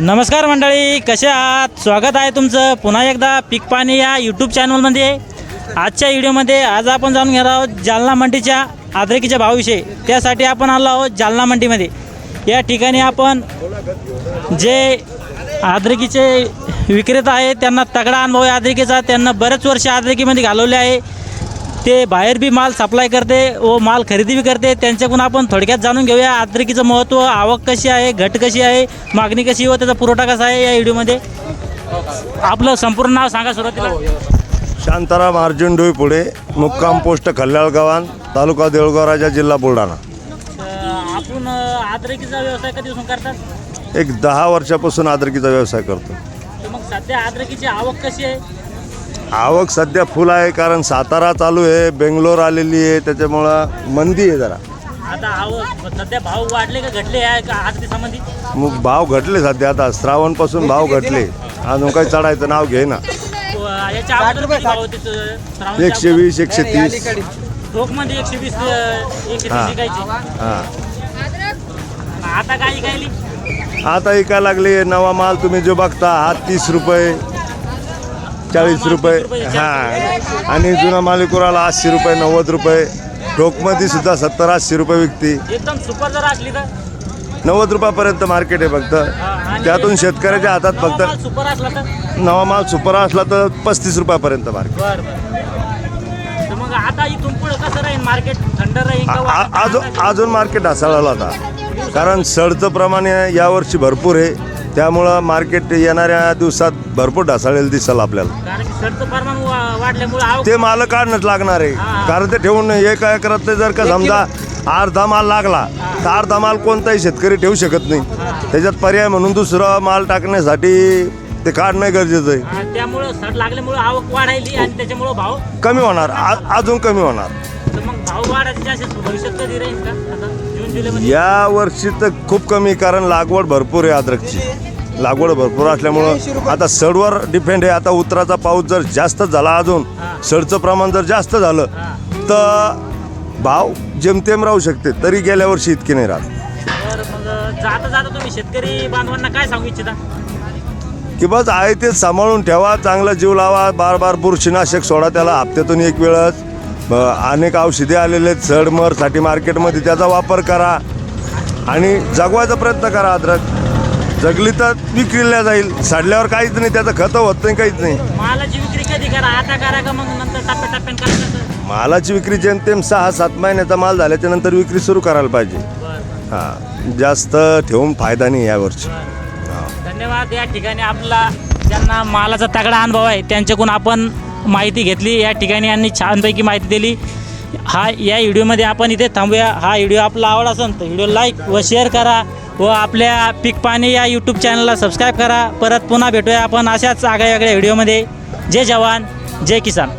नमस्कार मंडळी कसे आहात? स्वागत आहे तुमचं पुन्हा एकदा पीक पाणी या यूट्यूब चॅनलमध्ये आजच्या व्हिडिओमध्ये आज आपण जाणून घेणार आहोत जालना मंडीच्या आद्रकीच्या भावाविषयी. त्यासाठी आपण आलो आहोत जालना मंडीमध्ये. या ठिकाणी आपण जे आद्रकीचे विक्रेता आहे त्यांना तगडा अनुभव आहे आद्रकीचा. त्यांना बरेच वर्ष आद्रकीमध्ये घालवले आहे. ते बाहेर बी माल सप्लाय करते व माल खरेदी बी करते. त्यांच्याकडून आपण थोडक्यात जाणून घेऊया आद्रकीचं महत्त्व आवक कशी आहे घट कशी आहे मागणी कशी व त्याचा पुरवठा कसा आहे या व्हिडिओमध्ये आपलं संपूर्ण नाव सांगा सुरुवातीला. शांताराम अर्जुन डोई पुढे मुक्काम पोस्ट खल्ल्याळ गव्हाण तालुका देऊळगाव राजा जिल्हा बुलढाणा. आपण आद्रकीचा व्यवसाय कधीपासून करतात? एक दहा वर्षापासून आदरकीचा व्यवसाय करतो. मग सध्या आद्रकीची आवक कशी आहे? आवक सध्या फुल आहे कारण सातारा चालू आहे बेंगलोर आलेली आहे त्याच्यामुळं मंदी आहे जरा. आता आवक सध्या भाव वाढले का घटले आहे का मग भाव घटले सध्या आता श्रावणपासून भाव घटले. अजून काही चढायचं नाव घे ना. व याच्या अगोदर किती भाव होते त- श्रावणच्या एकशे? वीस एकशे तीस. ठोकमध्ये एकशे वीस अं, एकशे हा. विकायची हां. आता काय विकायली आता ऐकायला लागले? नवा माल तुम्ही जो बघता हा तीस रुपये. चाळीस रुपये. हां. आणि जुना माल कुराला ऐंशी रुपये नव्वद रुपये. ठोकमध्ये सुद्धा सत्तर ऐंशी रुपये विकते. एकदम सुपर जर असली तर नव्वद रुपयापर्यंत मार्केट आहे फक्त. त्यातून शेतकऱ्याच्या हातात फक्त सुपर असला तर? नवा माल सुपर असला तर पस्तीस रुपयापर्यंत मार्केट बर बर. तर मग आता इथून पुढे कसं राहील मार्केट थंड राहील का आ- वातावरण अजून? अजून मार्केट ढासळाला होता. कारण सडचं प्रमाण यावर्षी भरपूर आहे. त्यामुळं मार्केट येणाऱ्या दिवसात भरपूर ढासळलेलं दिसेल आपल्याला. कारण की सरचं प्रमाण वा- वाढल्यामुळे आवक ते माल काढणंच लागणार आहे. कारण ते ठेवून एक एकरात ते जर का समजा अर्धा माल लागला तर अर्धा माल कोणताही शेतकरी ठेवू शकत नाही. त्याच्यात पर्याय म्हणून दुसरा माल टाकण्यासाठी ते काढणं गरजेचं आहे. हा, त्यामुळं लागल्यामुळे आवक वाढायली आणि त्याच्यामुळे भाव कमी होणार. आ- अजून कमी होणार. तर मग भाव वाढायचे असे भविष्यात कधी राहील का? आता जून जुलैमध्ये? या वर्षी तर खूप कमी कारण लागवड भरपूर आहे अद्रकची. लागवड भरपूर असल्यामुळं आता सडवर डिपेंड आहे. आता उतराचा पाऊस जर जास्त झाला अजून सडचं प्रमाण जर जास्त झालं तर भाव जेमतेम राहू शकते. तरी गेल्या वर्षी इतके नाही राहत. तर मग जाता जाता तुम्ही शेतकरी बांधवांना काय सांगू इच्छिता? की बस आहे ते सांभाळून ठेवा चांगला जीव लावा बार बार बुरशीनाशक सोडा त्याला हप्त्यातून एक वेळच. अनेक औषधे आलेले आहेत. सडमरसाठी मार्केटमध्ये त्याचा वापर करा. आणि जगवायचा प्रयत्न करा अद्रक. जगली तर विक्रीला जाईल. सडल्यावर काहीच नाही त्याचं खतं होत नाही काहीच नाही. मालाची विक्री कधी करा? आता करा का मग नंतर टप्प्याटप्प्याने करायचं मालाची विक्री जेमतेम सहा सात महिन्याचा माल झाल्याच्यानंतर विक्री सुरू करायला पाहिजे. हां जास्त ठेवून फायदा नाही यावर्षी धन्यवाद. या ठिकाणी आपला ज्यांना मालाचा तगडा अनुभव आहे त्यांच्याकडून आपण माहिती घेतली. या ठिकाणी यांनी छानपैकी माहिती दिली. हा या व्हिडिओमध्ये आपण इथे थांबूया. हा व्हिडिओ आपला आवड असेल तर व्हिडिओ लाईक व शेअर करा व आपल्या पीक पाणी या यूट्यूब चॅनलला सबस्क्राईब करा. परत पुन्हा भेटूया आपण अशाच आगळ्या वेगळ्या व्हिडिओमध्ये. जय जवान जय किसान.